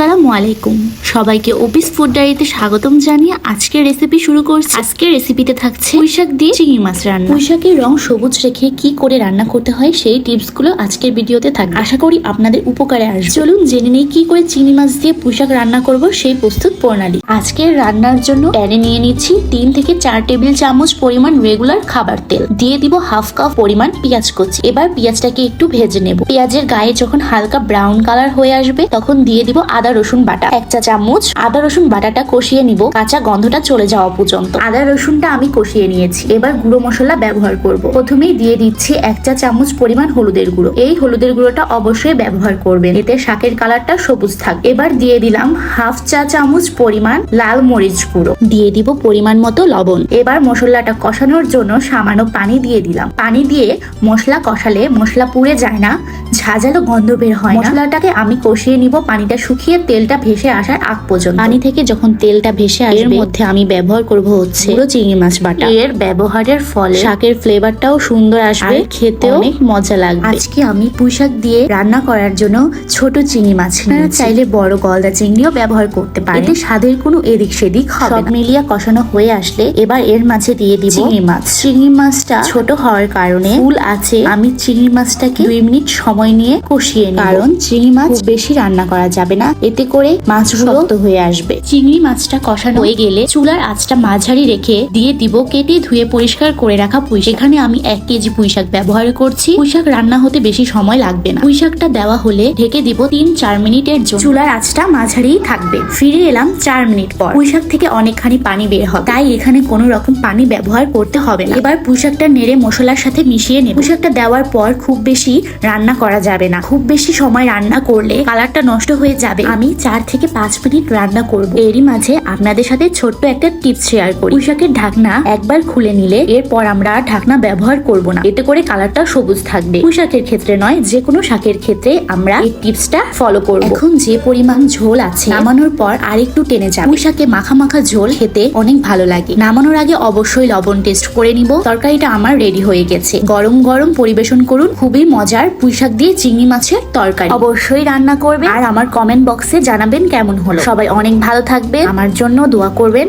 আসসালামু আলাইকুম। সবাইকে অফিস ফুড ডায়েরিতে স্বাগতম জানিয়ে আজকের রেসিপি শুরু করছি। আজকের রেসিপিতে থাকছে পুঁইশাক দিয়ে চিংড়ি মাছ রান্না। পুঁইশাকের রং সবুজ রেখে কি করে রান্না করতে হয় সেই টিপসগুলো আজকের ভিডিওতে থাকবে। আশা করি আপনাদের উপকারে আসবে। চলুন জেনে নেই কি করে চিংড়ি মাছ দিয়ে পুঁইশাক রান্না করব সেই প্রস্তুত প্রণালী। আজকের রান্নার জন্য প্যানে নিয়ে নিচ্ছি তিন থেকে চার টেবিল চামচ পরিমাণ রেগুলার খাবার তেল। দিয়ে দিব হাফ কাপ পরিমাণ পেঁয়াজ কুচি। এবার পেঁয়াজটাকে একটু ভেজে নেব। পেঁয়াজের গায়ে যখন হালকা ব্রাউন কালার হয়ে আসবে, তখন দিয়ে দিব আদা রসুন বাটা, এক চা চামচ আদা, রসুন বাটাটা কষিয়ে নিব। কাঁচা গন্ধটা চলে যাওয়া পর্যন্ত। আদা, রসুনটা আমি কষিয়ে নিয়েছি। এবার গুঁড়ো মশলা ব্যবহার করব। প্রথমেই দিয়ে দিচ্ছি এক চা চামচ পরিমাণ হলুদের গুঁড়ো। এই হলুদের গুঁড়োটা অবশ্যই ব্যবহার করবেন। এতে শাকের কালারটা সবুজ থাকবে এবার দিয়ে দিলাম হাফ চা চামচ পরিমাণ লাল মরিচ গুঁড়ো। দিয়ে দিব পরিমাণ মতো লবণ। এবার মশলাটা কষানোর জন্য সামান্য পানি দিয়ে দিলাম। পানি দিয়ে মশলা কষালে মশলা পুড়ে যায় না, ঝাঁঝালো গন্ধ বের হয় মশলাটাকে আমি কষিয়ে নিব। পানিটা শুকিয়ে তেলটা ভেসে আসার আগ পর্যন্ত। পানি থেকে যখন তেলটা ভেসে আসবে এর মধ্যে আমি ব্যবহার করব হচ্ছে পুরো চিংড়ি মাছ বাটা। এর ব্যবহারের ফলে শাকের ফ্লেভারটাও সুন্দর আসবে খেতেও অনেক মজা লাগবে। আজকে আমি পুঁইশাক দিয়ে রান্না করার জন্য ছোট চিংড়ি মাছ আপনারা চাইলে বড় গলদা চিংড়িও ব্যবহার করতে পারেন। এতে স্বাদের কোনো এদিক সেদিক হবে সব মিলিয়ে কষানো হয়ে আসলে এবার এর মাঝে দিয়ে দিব চিংড়ি মাছ। চিংড়ি মাছটা ছোট হওয়ার কারণে ফুল আছে। আমি চিংড়ি মাছটাকে দুই মিনিট সময় নিয়ে কষিয়ে নিই কারণ চিংড়ি মাছ বেশি রান্না করা যাবে না। এতে করে মাছগুলো শক্ত হয়ে আসবে। চিংড়ি মাছটা কষানো হয়ে গেলে চুলার আঁচটা মাঝারি রেখে দিয়ে দিব কেটে ধুয়ে পরিষ্কার করে রাখা পুঁই এখানে আমি এক কেজি পুঁই শাক ব্যবহার করছি। পুঁই শাক রান্না হতে বেশি সময় লাগবে না। পুঁই শাকটা দেওয়া হলে ঢেকে দিব তিন চার মিনিটের জন্য। চুলার আঁচটা মাঝারি থাকবে। ফিরে এলাম চার মিনিট পর। পুঁই শাক থেকে অনেকখানি পানি বের হবে। তাই এখানে কোনো রকম পানি ব্যবহার করতে হবে না। এবার পুঁই শাকটা নেড়ে মশলার সাথে মিশিয়ে নেব। পুঁই শাকটা দেওয়ার পর খুব বেশি রান্না করা যাবে না। খুব বেশি সময় রান্না করলে কালারটা নষ্ট হয়ে যাবে। আমি চার থেকে পাঁচ মিনিট রান্না করব। এরই মাঝে আপনাদের সাথে ছোট্ট একটা টিপস শেয়ার করি। পুঁই শাকের ঢাকনা একবার খুলে নিলে এরপর আমরা ঢাকনা ব্যবহার করব না। এতে করে কালারটা সবুজ থাকবে। পুঁই শাকের ক্ষেত্রে নয়, যে কোনো শাকের ক্ষেত্রে আমরা এই টিপসটা ফলো করব। এখন যে পরিমাণ ঝোল আছে, নামানোর পর আরেকটু টেনে যাবে। পুঁই শাকে মাখা মাখা ঝোল খেতে অনেক ভালো লাগে। নামানোর আগে অবশ্যই লবণ টেস্ট করে নিব। তরকারিটা আমার রেডি হয়ে গেছে। গরম গরম পরিবেশন করুন। খুবই মজার পুঁই শাক দিয়ে চিংড়ি মাছের তরকারি। অবশ্যই রান্না করবে। আর আমার কমেন্ট বক্সে জানাবেন কেমন হলো। সবাই অনেক ভালো থাকবে আমার জন্য দোয়া করবেন।